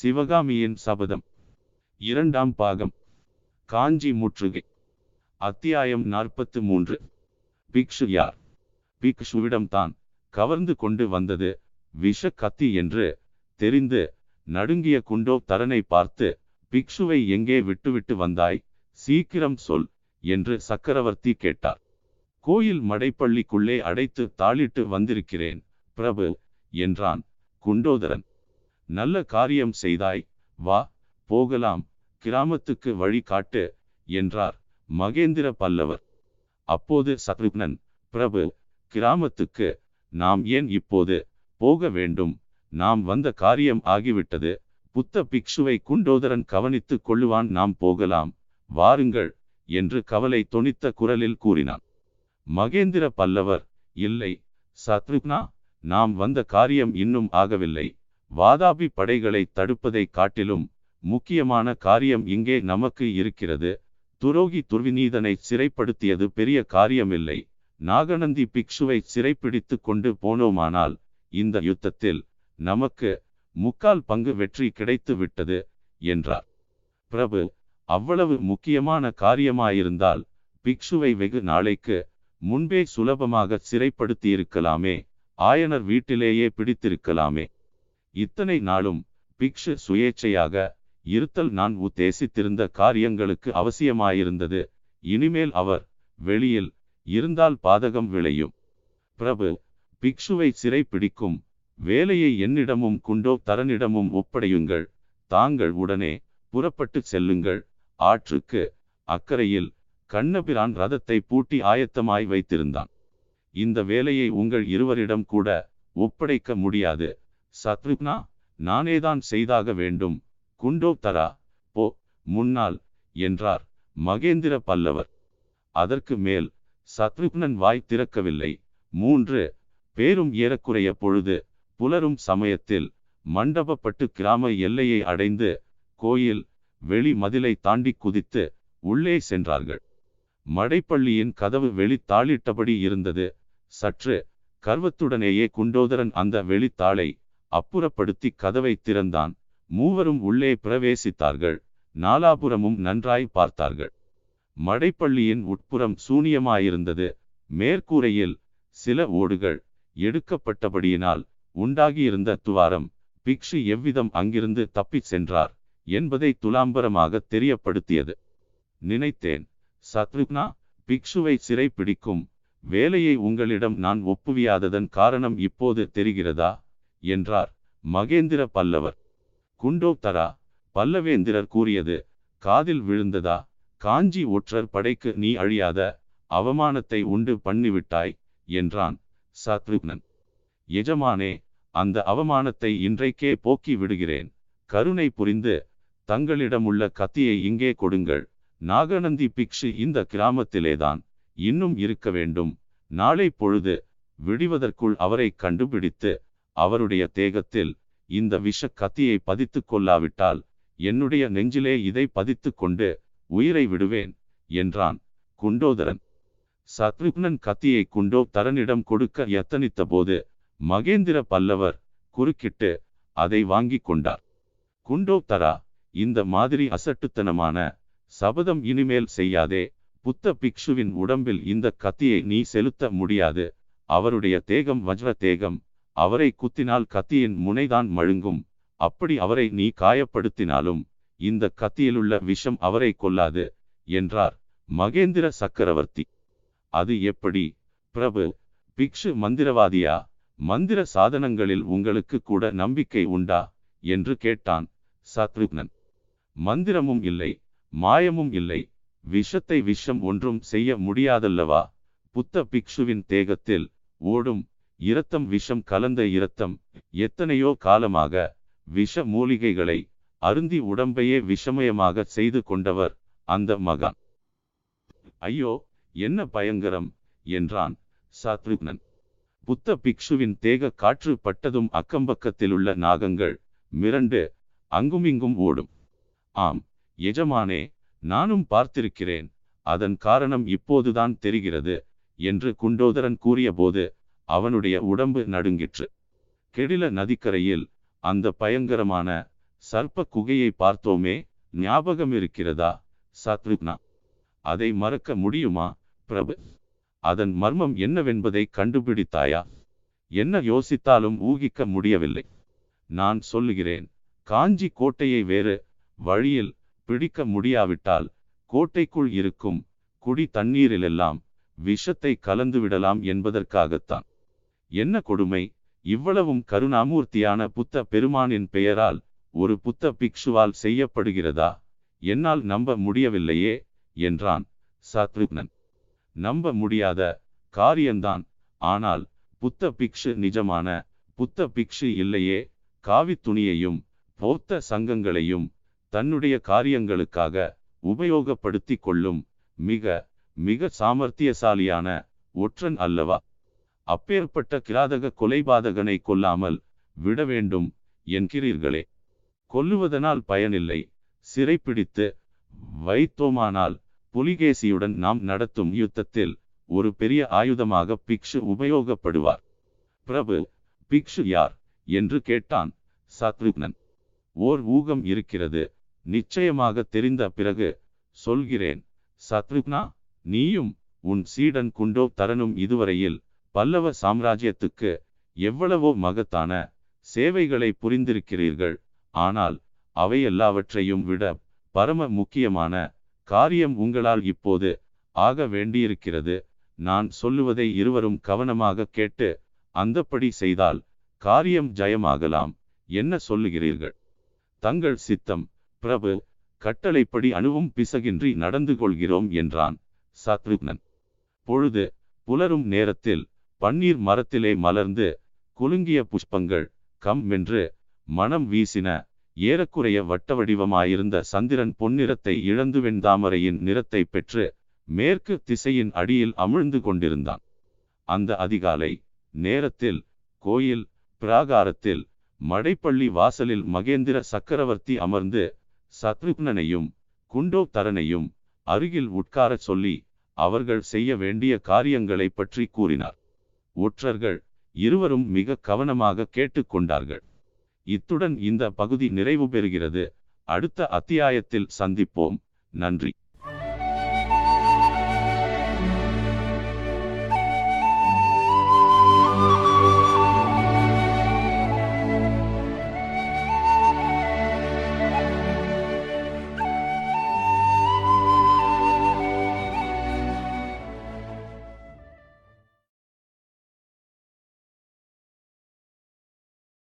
சிவகாமியின் சபதம். இரண்டாம் பாகம். காஞ்சி முற்றுகை. அத்தியாயம் நாற்பத்து மூன்று. பிக்ஷு யார்? பிக்ஷுவிடம் தான் கவர்ந்து கொண்டு வந்தது விஷ கத்தி என்று தெரிந்து நடுங்கிய குண்டோ தரனை பார்த்து பிக்ஷுவை எங்கே விட்டுவிட்டு வந்தாய்? சீக்கிரம் சொல் என்று சக்கரவர்த்தி கேட்டார். கோயில் மடைப்பள்ளிக்குள்ளே அடைத்து தாளிட்டு வந்திருக்கிறேன் பிரபு என்றான் குண்டோதரன். நல்ல காரியம் செய்தாய் வா போகலாம் கிராமத்துக்கு வழி காட்டு என்றார் மகேந்திர பல்லவர். அப்போது சத்ருக்னன் பிரபு கிராமத்துக்கு நாம் ஏன் இப்போது போக வேண்டும்? நாம் வந்த காரியம் ஆகிவிட்டது. புத்த பிக்ஷுவை குண்டோதரன் கவனித்துக் கொள்ளுவான் நாம் போகலாம் வாருங்கள் என்று கவலை தொனித்த குரலில் கூறினான். மகேந்திர பல்லவர் இல்லை சத்ருக்னா நாம் வந்த காரியம் இன்னும் ஆகவில்லை. வாதாபி படைகளை தடுப்பதை காட்டிலும் முக்கியமான காரியம் இங்கே நமக்கு இருக்கிறது. துரோகி துர்விநீதனை சிறைப்படுத்தியது பெரிய காரியமில்லை. நாகநந்தி பிக்ஷுவை சிறைப்பிடித்து கொண்டு போனோமானால் இந்த யுத்தத்தில் நமக்கு முக்கால் பங்கு வெற்றி கிடைத்து விட்டது என்றார். பிரபு அவ்வளவு முக்கியமான காரியமாயிருந்தால் பிக்ஷுவை வெகு நாளைக்கு முன்பே சுலபமாக சிறைப்படுத்தியிருக்கலாமே. ஆயனர் வீட்டிலேயே பிடித்திருக்கலாமே. இத்தனை நாளும் பிக்ஷு சுயேச்சையாக இருத்தல் நான் உத்தேசித்திருந்த காரியங்களுக்கு அவசியமாயிருந்தது. இனிமேல் அவர் வெளியில் இருந்தால் பாதகம் விளையும். பிரபு பிக்ஷுவை சிறை பிடிக்கும் வேலையை என்னிடமும் குண்டோ தரனிடமும் ஒப்படையுங்கள். தாங்கள் உடனே புறப்பட்டு செல்லுங்கள். ஆற்றுக்கு அக்கறையில் கண்ணபிரான் ரதத்தை பூட்டி ஆயத்தமாய் வைத்திருந்தான். இந்த வேலையை உங்கள் இருவரிடம் கூட ஒப்படைக்க முடியாது. சத்ருக்னா நானேதான் செய்தாக வேண்டும். குண்டோ தரா போ முன்னால் என்றார் மகேந்திர பல்லவர். அதற்கு மேல் சத்ருக்னன் வாய் திறக்கவில்லை. மூன்று பேரும் ஏறக்குறைய பொழுது புலரும் சமயத்தில் மண்டபப்பட்டு கிராம எல்லையை அடைந்து கோயில் வெளி மதிலை தாண்டி குதித்து உள்ளே சென்றார்கள். மடைப்பள்ளியின் கதவு வெளி தாளிட்டபடி இருந்தது. சற்று கர்வத்துடனேயே குண்டோதரன் அந்த வெளித்தாளை அப்புறப்படுத்தி கதவை திறந்தான். மூவரும் உள்ளே பிரவேசித்தார்கள். நாலாபுரமும் நன்றாய் பார்த்தார்கள். மடைப்பள்ளியின் உட்புறம் சூனியமாயிருந்தது. மேற்கூரையில் சில ஓடுகள் எடுக்கப்பட்டபடியினால் உண்டாகியிருந்த துவாரம் பிக்ஷு எவ்விதம் அங்கிருந்து தப்பிச் சென்றார் என்பதை துலாம்பரமாக தெரியப்படுத்தியது. நினைத்தேன். சத்ருக்னா பிக்ஷுவை சிறை பிடிக்கும் வேலையை உங்களிடம் நான் ஒப்புவியாததன் காரணம் இப்போது தெரிகிறதா? என்றார். மகேந்திர பல்லவர். குண்டோத்தரா பல்லவேந்திரர் கூறியது காதில் விழுந்ததா? காஞ்சி ஒற்றர் படைக்கு நீ அழியாத அவமானத்தை உண்டு பண்ணிவிட்டாய் என்றான் சத்ருக்னன். எஜமானே அந்த அவமானத்தை இன்றைக்கே போக்கி விடுகிறேன். கருணை புரிந்து தங்களிடமுள்ள கத்தியை இங்கே கொடுங்கள். நாகநந்தி பிக்ஷு இந்த கிராமத்திலேதான் இன்னும் இருக்க வேண்டும். நாளை பொழுது விடிவதற்குள் அவரை கண்டுபிடித்து அவருடைய தேகத்தில் இந்த விஷ கத்தியை பதித்து கொள்ளாவிட்டால் என்னுடைய நெஞ்சிலே இதை பதித்து கொண்டு உயிரை விடுவேன் என்றான். குண்டோதரன் சத்ருக்னன் கத்தியை குண்டோ தரனிடம் கொடுக்க எத்தனித்த போது மகேந்திர பல்லவர் குறுக்கிட்டு அதை வாங்கி கொண்டார். குண்டோ தரா இந்த மாதிரி அசட்டுத்தனமான சபதம் இனிமேல் செய்யாதே. புத்த பிக்ஷுவின் உடம்பில் இந்த கத்தியை நீ செலுத்த முடியாது. அவருடைய தேகம் வஜ்ர தேகம் அவரை குத்தினால் கத்தியின் முனைதான் மழுங்கும். அப்படி அவரை நீ காயப்படுத்தினாலும் இந்த கத்தியிலுள்ள விஷம் அவரை கொல்லாது என்றார் மகேந்திர சக்கரவர்த்தி. அது எப்படி? பிரபு பிக்ஷு மந்திரவாதியா? மந்திர சாதனங்களில் உங்களுக்கு கூட நம்பிக்கை உண்டா? என்று கேட்டான் சத்ருக்னன். மந்திரமும் இல்லை மாயமும் இல்லை. விஷத்தை விஷம் ஒன்றும் செய்ய முடியாதல்லவா? புத்த பிக்ஷுவின் தேகத்தில் ஓடும் இரத்தம் விஷம் கலந்த இரத்தம். எத்தனையோ காலமாக விஷ மூலிகைகளை அருந்தி உடம்பையே விஷமயமாக செய்து கொண்டவர் அந்த மகான். ஐயோ என்ன பயங்கரம் என்றான் சாத்ருக்னன் புத்த பிக்ஷுவின் தேக காற்று பட்டதும் அக்கம்பக்கத்திலுள்ள நாகங்கள் மிரண்டு அங்குமிங்கும் ஓடும். ஆம் எஜமானே நானும் பார்த்திருக்கிறேன். அதன் காரணம் இப்போதுதான் தெரிகிறது என்று குண்டோதரன் கூறியபோது அவனுடைய உடம்பு நடுங்கிற்று. கெடில நதிக்கரையில் அந்த பயங்கரமான சர்ப்ப குகையை பார்த்தோமே ஞாபகம் இருக்கிறதா சத்ருக்னா. அதை மறக்க முடியுமா பிரபு? அதன் மர்மம் என்னவென்பதை கண்டுபிடித்தாயா? என்ன யோசித்தாலும் ஊகிக்க முடியவில்லை. நான் சொல்லுகிறேன் காஞ்சி கோட்டையை வேறு வழியில் பிடிக்க முடியாவிட்டால் கோட்டைக்குள் இருக்கும் குடி தண்ணீரிலெல்லாம் விஷத்தை கலந்துவிடலாம் என்பதற்காகத்தான். என்ன கொடுமை? இவ்வளவும் கருணாமூர்த்தியான புத்த பெருமானின் பெயரால் ஒரு புத்த பிக்ஷுவால் செய்யப்படுகிறதா? என்னால் நம்ப முடியவில்லையே என்றான் சத்ருக்னன். நம்ப முடியாத காரியம்தான் ஆனால் புத்த பிக்ஷு நிஜமான புத்த பிக்ஷு இல்லையே காவித்துணியையும் பௌத்த சங்கங்களையும் தன்னுடைய காரியங்களுக்காக உபயோகப்படுத்தி கொள்ளும் மிக மிக சாமர்த்தியசாலியான ஒற்றன் அல்லவா? அப்பேற்பட்ட கிராதக கொலைபாதகனை கொல்லாமல் விட வேண்டும் என்கிறீர்களே. கொல்லுவதனால் பயனில்லை. சிறைப்பிடித்து வைத்தோமானால் புலிகேசியுடன் நாம் நடத்தும் யுத்தத்தில் ஒரு பெரிய ஆயுதமாக பிக்ஷு உபயோகப்படுவார். பிரபு பிக்ஷு யார் என்று கேட்டான் சத்ருக்னன். ஓர் ஊகம் இருக்கிறது. நிச்சயமாக தெரிந்த பிறகு சொல்கிறேன். சத்ருக்னா நீயும் உன் சீடன் குண்டோ தரனும் இதுவரையில் பல்லவ சாம்ராஜ்யத்துக்கு எவ்வளவோ மகத்தான சேவைகளை புரிந்திருக்கிறீர்கள். ஆனால் அவை எல்லாவற்றையும் விட பரம முக்கியமான காரியம் உங்களால் இப்போது ஆக வேண்டியிருக்கிறது. நான் சொல்லுவதை இருவரும் கவனமாக கேட்டு அந்தப்படி செய்தால் காரியம் ஜெயமாகலாம். என்ன சொல்லுகிறீர்கள்? தங்கள் சித்தம் பிரபு கட்டளைப்படி அணுவும் பிசகின்றி நடந்து கொள்கிறோம் என்றான் சத்ருக்னன். பொழுது புலரும் நேரத்தில் பன்னீர் மரத்திலே மலர்ந்து குலுங்கிய புஷ்பங்கள் கம் வென்று மனம் வீசின ஏறக்குறைய வட்ட வடிவமாயிருந்த சந்திரன் பொன்னிறத்தை இழந்து வெண்தாமரையின் நிறத்தை பெற்று மேற்கு திசையின் அடியில் அமிழ்ந்து கொண்டிருந்தான். அந்த அதிகாலை நேரத்தில் கோயில் பிராகாரத்தில் மடைப்பள்ளி வாசலில் மகேந்திர சக்கரவர்த்தி அமர்ந்து சத்ருக்னனையும் குண்டோ தரனையும் அருகில் உட்காரச் சொல்லி அவர்கள் செய்ய வேண்டிய காரியங்களை பற்றி கூறினார். ஒற்றர்கள் இருவரும் மிக கவனமாக கேட்டுக்கொண்டார்கள். இத்துடன் இந்த பகுதி நிறைவு பெறுகிறது. அடுத்த அத்தியாயத்தில் சந்திப்போம். நன்றி.